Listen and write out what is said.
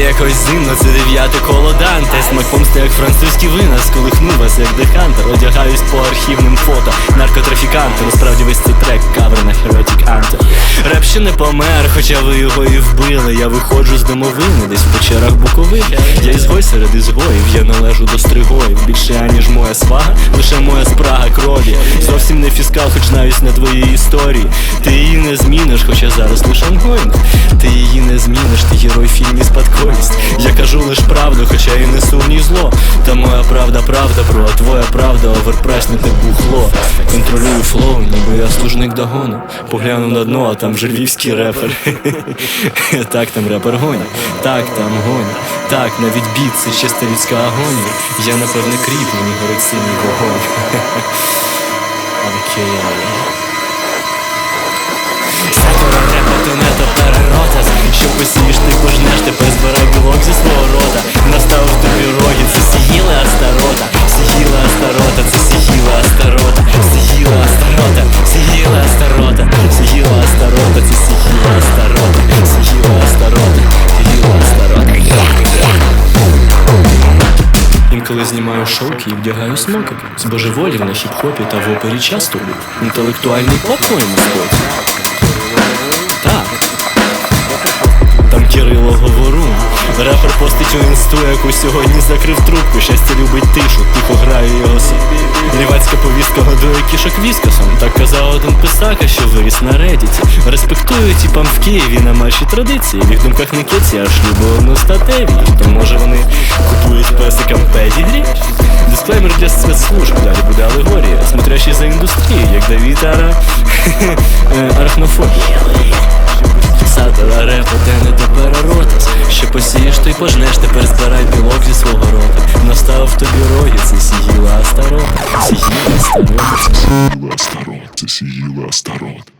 якось зимно, це дев'яте коло Данте. Смак помсти, як французькі вина, сколихнув вас, як декантер Одягаюсь по архівним фото, наркотрафіканти Насправді весь цей трек кавер на Heretic Anthem Реп ще не помер, хоча ви його і вбили. Я виходжу з домовини, десь в печерах Буковини. Я ізгой серед ізгоїв, я належу до стригоїв. Більше аніж моя свага, лише моя спрага крові. Зовсім не фіскал, хоч навіть на твоїй історії. Ти її не зміниш, хоча зараз лише ангоїнг Ти її не зміниш, ти герой в фільмі Я кажу лиш правду, хоча і несу в ній зло. Та моя правда, правда, бро, а твоя правда, оверпрес не те бухло. Контролюю флоу, ніби я служник догону. Поглянув на дно, а там львівський репер. Так там репер гоня, так там гоня Так, навіть біт, це чиста людська агонія Я напевне кріп, мені горить синій вогонь. Окей, Що посієш, ти пожнеш, тепер збирай білок зі свого рота Наставив тобі роги, це сіїла Астарота. Сіїла Астарота, це сіїла Астарота. Сіїла Астарота, сіїла Астарота. Сіїла Астарота, це сіїла Астарота. Сіїла Астарота, сіїла Астарота. Інколи знімаю шовки і вдягаю смоки Збожеволів на хіп-хопі та в опері часто був Інтелектуальний моєму Репер постить у інсту, яку сьогодні закрив трубку. Щастя любить тишу, тихо грає його сон Лівацька повістка годує кішок віскасом Так казав один писака, що виріс на редіті. Респектую тіпам в Києві на наші традиції. В їх думках не киці, а шлюби одностатеві То може вони купують песикам педігрі? Дисклеймер для спецслужб, далі буде алегорія. Смотрящий за індустрією, як Давід Ара е, Арахнофобія Репу, де не до переротас Що посієш, то й пожнеш, тепер збирай білок зі свого рота Наставив тобі рої, це сіїла Астарота Сіїла Астарота Сіїла Астарот, це сіїла Астарот.